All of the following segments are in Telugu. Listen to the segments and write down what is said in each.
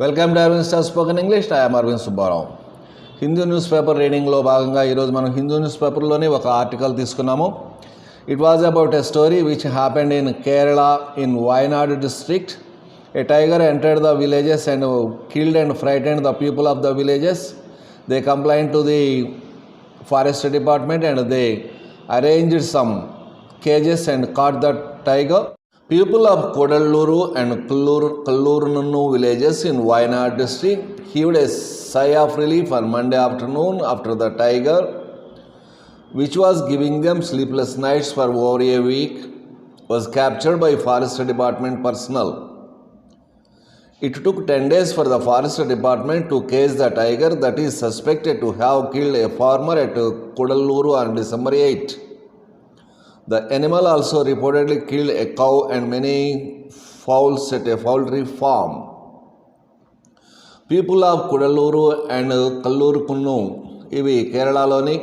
Welcome to Arvind star spoken English I'm Arvind Subbarao Hindu news paper రీడింగ్లో భాగంగా ఈరోజు మనం హిందూ న్యూస్ పేపర్లోనే ఒక ఆర్టికల్ తీసుకున్నాము. It was about a story which happened in Kerala in Wayanad district a tiger entered the villages and killed and frightened the people of the villages they complaint to the forest department and they arranged some cages and caught the tiger People of Kodalluru and Kallurunnu villages in Wayanad district heaved a sigh of relief on Monday afternoon after the tiger, which was giving them sleepless nights for over a week, was captured by forest department personnel. It took 10 days for the forest department to cage the tiger that is suspected to have killed a farmer at Kodalluru on December 8. The animal also reportedly killed a cow and many fowls at a poultry farm. People of Kudalur and Kallurkunnu ఇవి కేరళలోని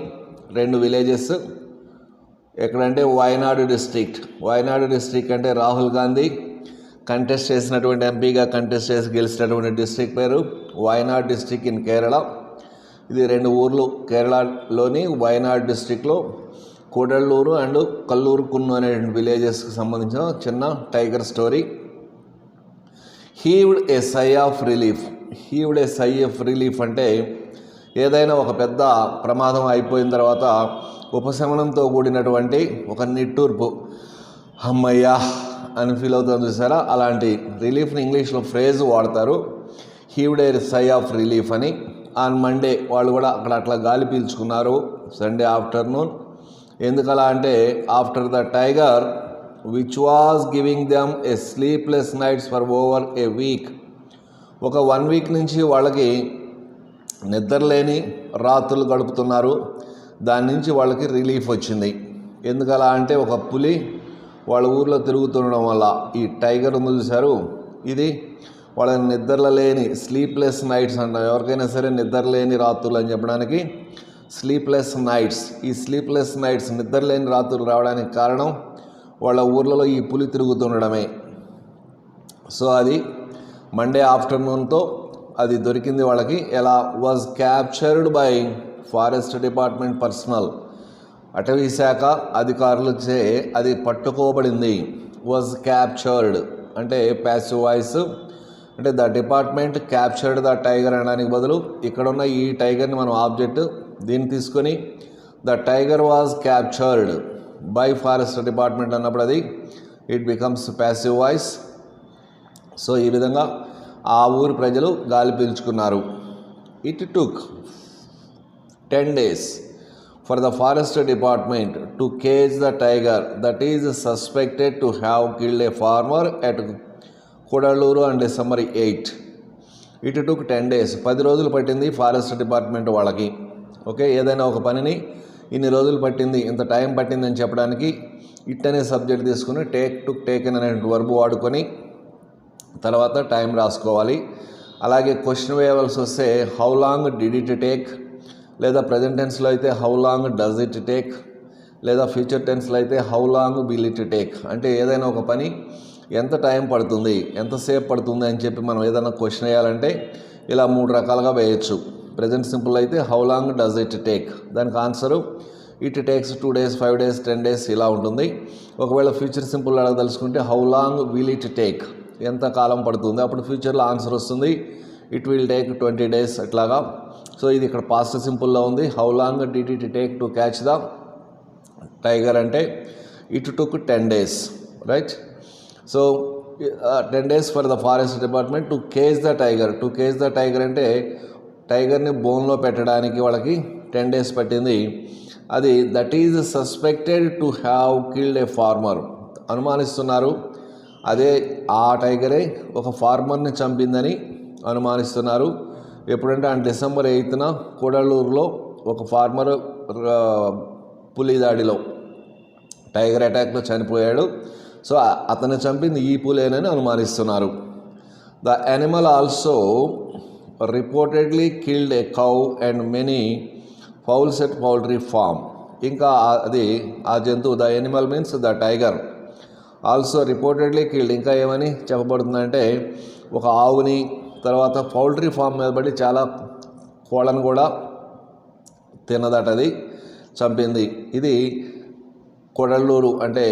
రెండు విలేజెస్ ఎక్కడంటే వయనాడు డిస్ట్రిక్ట్ వయనాడు డిస్ట్రిక్ట్ అంటే రాహుల్ గాంధీ కంటెస్ట్ చేసినటువంటి ఎంపీగా కంటెస్ట్ చేసి గెలిచినటువంటి డిస్ట్రిక్ట్ పేరు వయనాడ్ డిస్ట్రిక్ట్ ఇన్ కేరళ ఇది రెండు ఊర్లు కేరళలోని వయనాడ్ డిస్ట్రిక్ట్లో కోడళ్ళూరు అండ్ కల్లూరు కున్ను అనే విలేజెస్కి సంబంధించిన చిన్న tiger story heaved a sigh of relief heaved a sigh of relief అంటే ఏదైనా ఒక పెద్ద ప్రమాదం అయిపోయిన తర్వాత ఉపశమనంతో కూడినటువంటి ఒక నిట్టూర్పు. అమ్మయ్యా! అని ఫీల్ అవుతుంది చూసారా? అలాంటి రిలీఫ్ని ఇంగ్లీష్లో ఫ్రేజ్ వాడతారు. Heaved a sigh of relief అని. ఆన్ మండే వాళ్ళు కూడా అక్కడ అట్లా గాలి పీల్చుకున్నారు. సండే ఆఫ్టర్నూన్ ఎందుకలా అంటే after the tiger which was giving them a sleepless nights for over a week ఒక వన్ వీక్ నుంచి వాళ్ళకి నిద్రలేని రాత్రులు గడుపుతున్నారు. దాని నుంచి వాళ్ళకి రిలీఫ్ వచ్చింది. ఎందుకలా అంటే ఒక పులి వాళ్ళ ఊర్లో తిరుగుతుండడం వల్ల. ఈ టైగర్ ఉంది చూశారు? ఇది వాళ్ళ నిద్రలో లేని స్లీప్లెస్ నైట్స్ అంట ఎవరికైనా సరే నిద్రలేని రాత్రులు అని చెప్పడానికి స్లీప్లెస్ నైట్స్ ఈ స్లీప్లెస్ నైట్స్ నిద్రలేని రాత్రులు రావడానికి కారణం వాళ్ళ ఊర్లలో ఈ పులి తిరుగుతుండడమే. సో అది మండే ఆఫ్టర్నూన్తో అది దొరికింది వాళ్ళకి. ఎలా? Was captured by forest department personnel అటవీ శాఖ అధికారులు చే అది పట్టుకోబడింది. వాజ్ క్యాప్చర్డ్ అంటే ప్యాసివ్ వాయిస్ అంటే the department captured the tiger అనడానికి బదులు ఇక్కడున్న ఈ టైగర్ని మనం ఆబ్జెక్ట్ దీన్ని తీసుకొని the tiger was captured by forest department అన్నప్పుడు అది it becomes passive voice. So ఈ విధంగా ఆ ఊరి ప్రజలు గాలి పీల్చుకున్నారు. It took ten days for the forest department to cage the tiger that is suspected to have killed a farmer at Kudalur and December eight. It took ten days పది రోజులు పట్టింది ఫారెస్ట్ డిపార్ట్మెంట్ వాళ్ళకి. ఓకే? ఏదైనా ఒక పనిని ఇన్ని రోజులు పట్టింది ఇంత టైం పట్టింది అని చెప్పడానికి ఇట్ అనే సబ్జెక్ట్ తీసుకుని టేక్ టు టేకెన్ అనే వర్బు వాడుకొని తర్వాత టైం రాసుకోవాలి. అలాగే క్వశ్చన్ వేయవలసి వస్తే how long did it take? లేదా ప్రజెంట్ టెన్స్లో అయితే how long does it take? లేదా ఫ్యూచర్ టెన్స్లో అయితే how long will it take? అంటే ఏదైనా ఒక పని ఎంత టైం పడుతుంది ఎంతసేపు పడుతుంది అని చెప్పి మనం ఏదైనా క్వశ్చన్ వేయాలంటే ఇలా మూడు రకాలుగా వేయచ్చు. ప్రజెంట్ సింపుల్ అయితే how long does it take దానికి answer it takes two days five days ten days ఇలా ఉంటుంది. ఒకవేళ future simple అడగదలుచుకుంటే how long will it take ఎంత కాలం పడుతుంది? అప్పుడు ఫ్యూచర్లో ఆన్సర్ వస్తుంది. It will take twenty days అట్లాగా. సో ఇది ఇక్కడ పాస్ట్ సింపుల్లో ఉంది. How long did it take to catch the tiger అంటే it took ten days right so ten days for the forest department to cage the tiger to cage the tiger అంటే టైగర్ని బోన్లో పెట్టడానికి వాళ్ళకి టెన్ డేస్ పట్టింది. అది that is suspected to have killed a farmer అనుమానిస్తున్నారు. అదే ఆ టైగరే ఒక ఫార్మర్ని చంపిందని అనుమానిస్తున్నారు. ఎప్పుడంటే ఆ డిసెంబర్ ఎయిత్న కూడలూరులో ఒక ఫార్మర్ పులి దాడిలో టైగర్ అటాక్లో చనిపోయాడు. సో అతను చంపింది ఈ పులేనని అనుమానిస్తున్నారు. The animal also reportedly killed a cow and many fowl set poultry farm ఇంకా అది ఆ జంతువు the animal means the tiger also reportedly killed ఇంకా ఏమని చెప్పబడుతుందంటే ఒక ఆవుని తర్వాత పౌల్ట్రీ ఫామ్ మీద పడి చాలా కోళ్ళను కూడా తిన్నదట అది చంపింది. ఇది కొడల్లూరు అంటే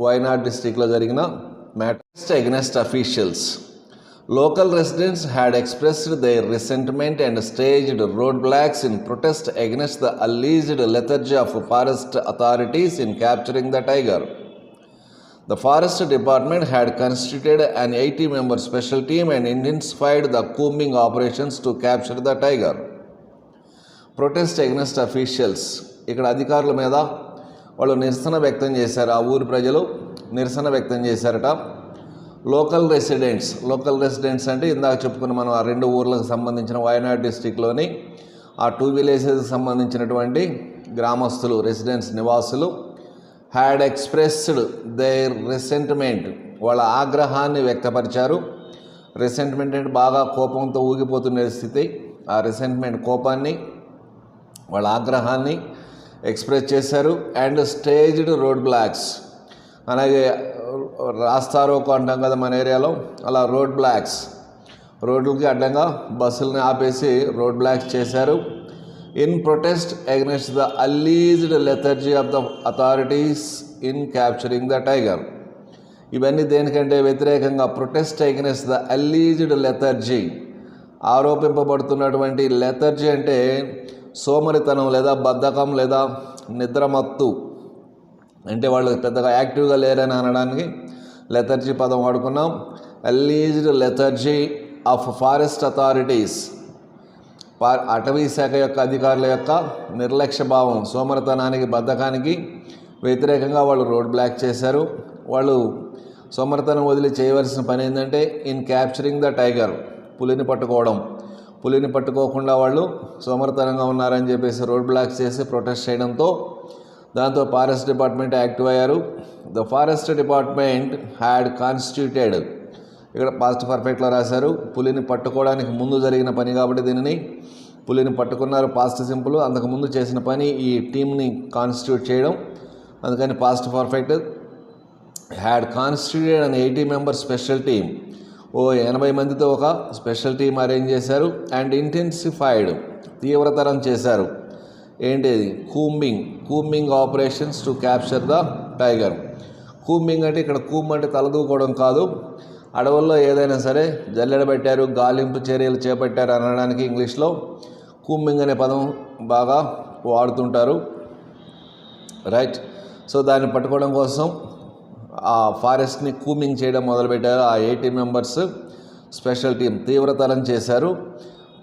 వయనాడ్ డిస్టిక్లో జరిగిన matters against officials local residents had expressed their resentment and staged roadblocks in protest against the alleged lethargy of forest authorities in capturing the tiger. The Forest Department had constituted an 80 member special team and intensified the combing operations to capture the tiger. Protest against officials ఇక్కడ అధికారుల మీద వాళ్ళు నిరసన వ్యక్తం చేశారు ఆ ఊరి ప్రజలు నిరసన వ్యక్తం చేశారట లోకల్ రెసిడెంట్స్ లోకల్ రెసిడెంట్స్ అంటే ఇందాక చెప్పుకున్న మనం ఆ రెండు ఊర్లకు సంబంధించిన వయనాడ్ డిస్టిక్లోని ఆ టూ విలేజెస్కి సంబంధించినటువంటి గ్రామస్తులు రెసిడెంట్స్ నివాసులు హ్యాడ్ ఎక్స్ప్రెస్డ్ దేర్ రిసెంట్మెంట్ వాళ్ళ ఆగ్రహాన్ని వ్యక్తపరిచారు. రిసెంట్మెంట్ అంటే బాగా కోపంతో ఊగిపోతున్న స్థితి. ఆ రిసెంట్మెంట్ కోపాన్ని వాళ్ళ ఆగ్రహాన్ని ఎక్స్ప్రెస్ చేశారు. అండ్ స్టేజ్డ్ రోడ్ బ్లాక్స్ అలాగే రాస్తారోకో అంటాం కదా మన ఏరియాలో అలా రోడ్ బ్లాక్స్. రోడ్లకి అడ్డంగా బస్సులని ఆపేసి రోడ్ బ్లాక్స్ చేశారు. In protest against the alleged lethargy of the authorities in capturing the tiger. ఇవన్నీ దేనికంటే వ్యతిరేకంగా protest against the alleged lethargy ఆరోపింపబడుతున్నటువంటి lethargy అంటే సోమరితనం లేదా బద్ధకం లేదా నిద్రమత్తు. అంటే వాళ్ళు పెద్దగా యాక్టివ్గా లేరని అనడానికి లెథర్జీ పదం వాడుకున్నాం. Alleged lethargy of forest authorities అటవీ శాఖ యొక్క అధికారుల యొక్క నిర్లక్ష్య భావం సోమరతనానికి బద్ధకానికి వ్యతిరేకంగా వాళ్ళు రోడ్ బ్లాక్ చేశారు. వాళ్ళు సోమరతనం వదిలి చేయవలసిన పని ఏంటంటే ఇన్ క్యాప్చరింగ్ ద టైగర్ పులిని పట్టుకోవడం. పులిని పట్టుకోకుండా వాళ్ళు సోమరతనంగా ఉన్నారని చెప్పేసి రోడ్ బ్లాక్ చేసి ప్రొటెస్ట్ చేయడంతో దాంతో ఫారెస్ట్ డిపార్ట్మెంట్ యాక్టివ్ అయ్యారు. The forest department had constituted ఇక్కడ పాస్ట్ పర్ఫెక్ట్లో రాశారు పులిని పట్టుకోవడానికి ముందు జరిగిన పని కాబట్టి దీనిని పులిని పట్టుకున్నారు పాస్ట్ సింపుల్ అంతకుముందు చేసిన పని ఈ టీంని కాన్స్టిట్యూట్ చేయడం. అందుకని past perfect had constituted an eighty member special team ఓ ఎనభై మందితో ఒక స్పెషల్ టీం అరేంజ్ చేశారు అండ్ ఇంటెన్సిఫైడ్ తీవ్రతరం చేశారు. ఏంటిది? Combing combing operations to capture the tiger. Combing అంటే ఇక్కడ కూమ్ అంటే తలదూకోవడం కాదు. అడవుల్లో ఏదైనా సరే జల్లెడ పెట్టారు గాలింపు చర్యలు చేపట్టారు అనడానికి ఇంగ్లీష్లో. కూంబింగ్ అనే పదం బాగా వాడుతుంటారు. రైట్. సో దాన్ని పట్టుకోవడం కోసం ఆ ఫారెస్ట్ని కూమింగ్ చేయడం మొదలుపెట్టారు. ఆ ఎయిటీ మెంబర్స్ స్పెషల్ టీం తీవ్రతరం చేశారు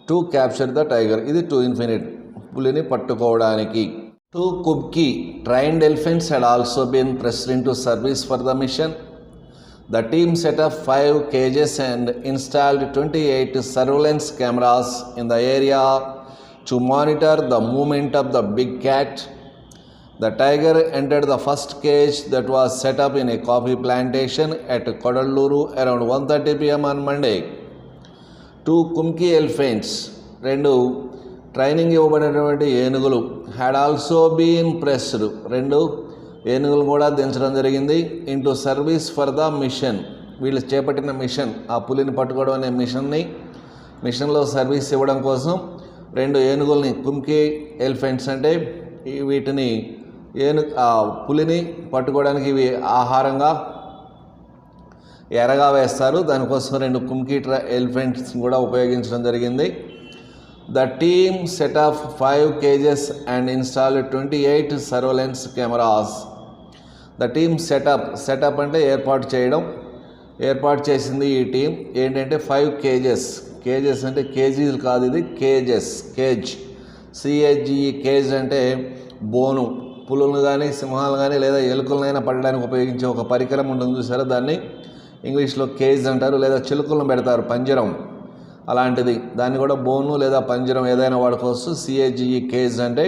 టు క్యాప్చర్ ద టైగర్. ఇది టూ ఇన్ఫినిట్. పులిని పట్టుకోవడానికి two kumki trained elephants had also been pressed to service for the mission The team set up five cages and installed 28 surveillance cameras in the area to monitor the movement of the big cat. The tiger entered the first cage that was set up in a coffee plantation at Kodalluru around 1:30 pm on Monday. Two kumki elephants రెండు ట్రైనింగ్ ఇవ్వబడినటువంటి ఏనుగులు హ్యాడ్ ఆల్సో బీన్ ప్రెస్డ్ రెండు ఏనుగులు కూడా దించడం జరిగింది. Into service for the mission వీళ్ళు చేపట్టిన మిషన్ ఆ పులిని పట్టుకోవడం అనే మిషన్ని మిషన్లో సర్వీస్ ఇవ్వడం కోసం రెండు ఏనుగుల్ని కుంకి ఎలిఫెంట్స్ అంటే వీటిని ఏను ఆ పులిని పట్టుకోవడానికి ఇవి ఆహారంగా ఎరగా వేస్తారు. దానికోసం రెండు కుంకీ ట్ర ఎలిఫెంట్స్ కూడా ఉపయోగించడం జరిగింది. The team set of five cages and install twenty eight surveillance cameras the team set up set up అంటే ఏర్పాటు చేయడం. ఏర్పాటు చేసింది ఈ టీం ఏంటంటే ఫైవ్ కేజెస్ కేజెస్ అంటే కేజీలు కాదు ఇది కేజెస్ కేజ్ సిహెచ్జిఈ కేజ్ అంటే బోను. పులులను కానీ సింహాలు కానీ లేదా ఎలుకలనైనా పడడానికి ఉపయోగించే ఒక పరికరం ఉంటుంది చూసారా? దాన్ని ఇంగ్లీష్లో కేజ్ అంటారు లేదా చిలుకలను పెడతారు పంజరం. అలాంటిది. దాన్ని కూడా బోను లేదా పంజరం ఏదైనా వాడుకోవచ్చు. C A G E cage అంటే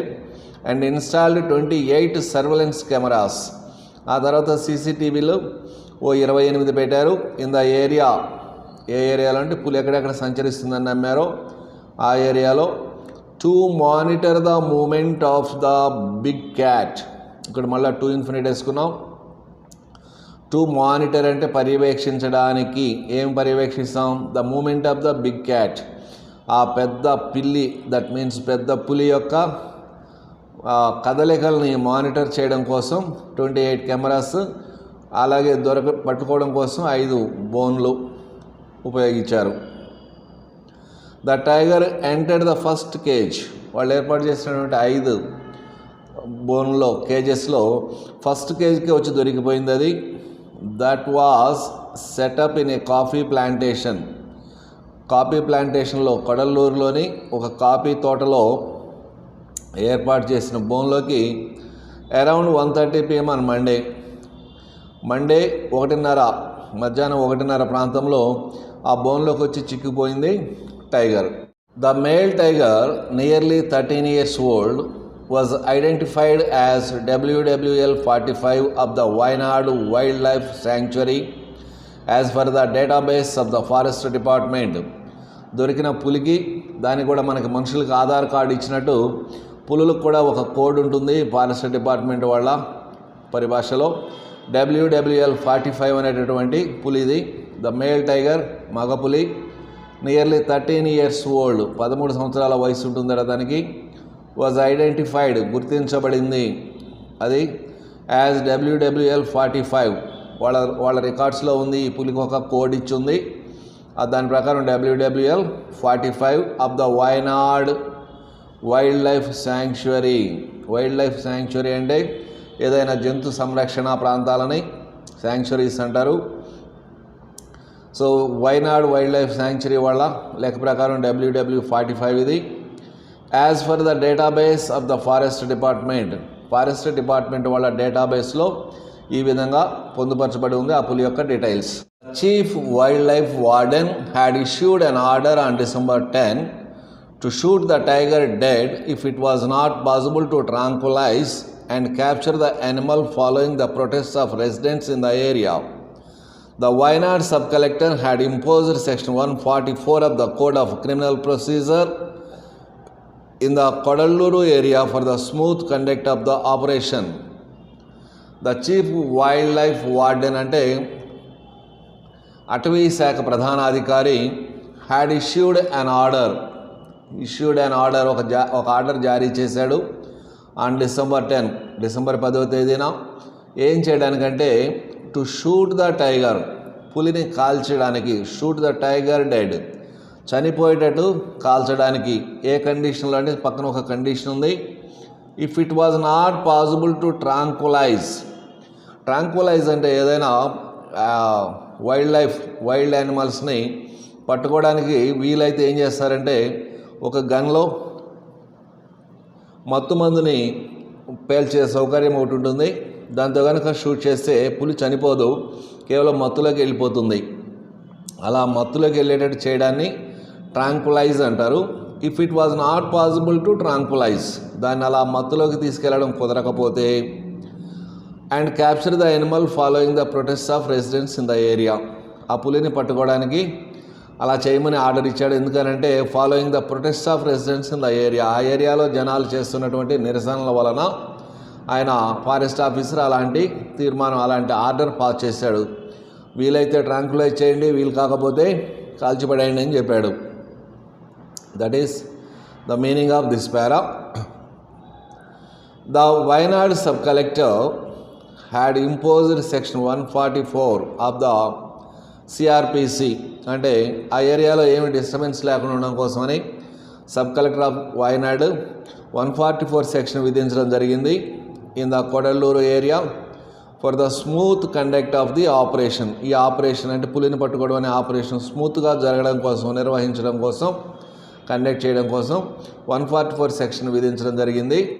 and installed twenty eight surveillance cameras ఆ తర్వాత సీసీటీవీలు ఓ ఇరవై ఎనిమిది పెట్టారు. ఇన్ ద ఏరియా ఏ ఏరియాలో అంటే పులి ఎక్కడెక్కడ సంచరిస్తుందని నమ్మారో ఆ ఏరియాలో to monitor the movement of the big cat ఇక్కడ మళ్ళీ టూ ఇన్ఫినిట్ వేసుకున్నాం. టు మానిటర్ అంటే పర్యవేక్షించడానికి ఏం పర్యవేక్షిస్తాం? The movement of the big cat ఆ పెద్ద పిల్లి దట్ మీన్స్ పెద్ద పులి యొక్క కదలికల్ని మానిటర్ చేయడం కోసం ట్వంటీ ఎయిట్ కెమెరాస్ అలాగే దొరక పట్టుకోవడం కోసం ఐదు బోన్లు ఉపయోగించారు. The tiger entered the first cage వాళ్ళు ఏర్పాటు చేసినటువంటి ఐదు బోన్లో కేజెస్లో ఫస్ట్ కేజ్కి వచ్చి దొరికిపోయింది అది. That was set up in a coffee plantation coffee ప్లాంటేషన్లో కడలూరులోని ఒక కాఫీ తోటలో ఏర్పాటు చేసిన బోన్లోకి అరౌండ్ వన్ థర్టీ పిఎం అని మండే. మండే ఒకటిన్నర మధ్యాహ్నం ఒకటిన్నర ప్రాంతంలో ఆ బోన్లోకి వచ్చి చిక్కిపోయింది tiger. The male tiger nearly thirteen years old was identified as WWL forty five of the Wayanad wildlife sanctuary as per the database of the forest department దొరికిన పులికి దానికి కూడా మనకి మనుషులకు ఆధార్ కార్డు ఇచ్చినట్టు పులులకు కూడా ఒక కోడ్ ఉంటుంది ఫారెస్ట్ డిపార్ట్మెంట్ వాళ్ళ పరిభాషలో. డబ్ల్యూడబ్ల్యూఎల్ ఫార్టీ ఫైవ్ అనేటటువంటి పులిది. ద మేల్ టైగర్ మగ పులి. నియర్లీ థర్టీన్ ఇయర్స్ ఓల్డ్ పదమూడు సంవత్సరాల వయసు ఉంటుందట దానికి. వాజ్ ఐడెంటిఫైడ్ గుర్తించబడింది. అది యాజ్ డబ్ల్యూడబ్ల్యూఎల్ ఫార్టీ ఫైవ్ వాళ్ళ వాళ్ళ రికార్డ్స్లో ఉంది ఈ పులికి ఒక కోడ్ ఇచ్చింది. దాని ప్రకారం WWL forty five of the Wayanad wildlife sanctuary wildlife sanctuary అంటే ఏదైనా జంతు సంరక్షణ ప్రాంతాలని శాంక్చురీస్ అంటారు. So Wayanad wild life sanctuary వాళ్ళ లెక్క ప్రకారం డబ్ల్యూడబ్ల్యూ ఫార్టీ ఫైవ్ ఇది. As per the database of the forest department forest department వాళ్ళ డేటాబేస్లో ఈ విధంగా పొందుపరచబడి ఉంది ఆ పులి యొక్క details chief wildlife warden had issued an order on December ten to shoot the tiger dead if it was not possible to tranquillise and capture the animal following the protest of residents in the area The Wayanad sub-collector had imposed section 144 of the Code of Criminal Procedure in the Kodalluru area for the smooth conduct of the operation. Chief wildlife warden అంటే అటవీ శాఖ ప్రధానాధికారి had issued an order issued an order ఒక జా ఒక ఆర్డర్ జారీ చేశాడు. ఆన్ డిసెంబర్ టెన్ డిసెంబర్ పదవ తేదీన ఏం చేయడానికంటే టు షూట్ ద టైగర్ పులిని కాల్చడానికి షూట్ ద టైగర్ డెడ్ చనిపోయేటట్టు కాల్చడానికి ఏ కండిషన్లో అంటే పక్కన ఒక కండిషన్ ఉంది. If it was not possible to tranquillise tranquillise అంటే ఏదైనా వైల్డ్ లైఫ్ వైల్డ్ యానిమల్స్ని పట్టుకోవడానికి వీలైతే ఏం చేస్తారంటే ఒక గన్లో మత్తు మందుని పేల్చే సౌకర్యం ఒకటి ఉంటుంది. దాంతో కనుక షూట్ చేస్తే పులి చనిపోదు. కేవలం మత్తులోకి వెళ్ళిపోతుంది. అలా మత్తులోకి వెళ్ళేటట్టు చేయడాన్ని ట్రాంకులైజ్ అంటారు. If it was not possible to tranquillise దాన్ని అలా మత్తులోకి తీసుకెళ్ళడం కుదరకపోతే. And capture the animal following the protest of residents in the area ఆ పులిని పట్టుకోవడానికి అలా చేయమని ఆర్డర్ ఇచ్చాడు. ఎందుకనంటే following the protest of residents in the area ఆ ఏరియాలో జనాలు చేస్తున్నటువంటి నిరసనల వలన ఆయన ఫారెస్ట్ ఆఫీసర్ అలాంటి తీర్మానం అలాంటి ఆర్డర్ పాస్ చేశాడు. వీలైతే ట్రాంకులైజ్ చేయండి వీలు కాకపోతే కాల్చిపడేయండి అని చెప్పాడు. That is the meaning of this para the Wayanad sub collector had imposed section one forty four of the CRPC అంటే ఆ ఏరియాలో ఏమి డిస్టర్బెన్స్ లేకుండా ఉండడం కోసమని sub collector of Wayanad one forty four section విధించడం జరిగింది in the Kodallur area for the smooth conduct of the operation ఈ ఆపరేషన్ అంటే పులిని పట్టుకోవడం అనే ఆపరేషన్ స్మూత్గా జరగడం కోసం నిర్వహించడం కోసం కండక్ట్ చేయడం కోసం వన్ ఫార్టీ ఫోర్ సెక్షన్ విధించడం జరిగింది.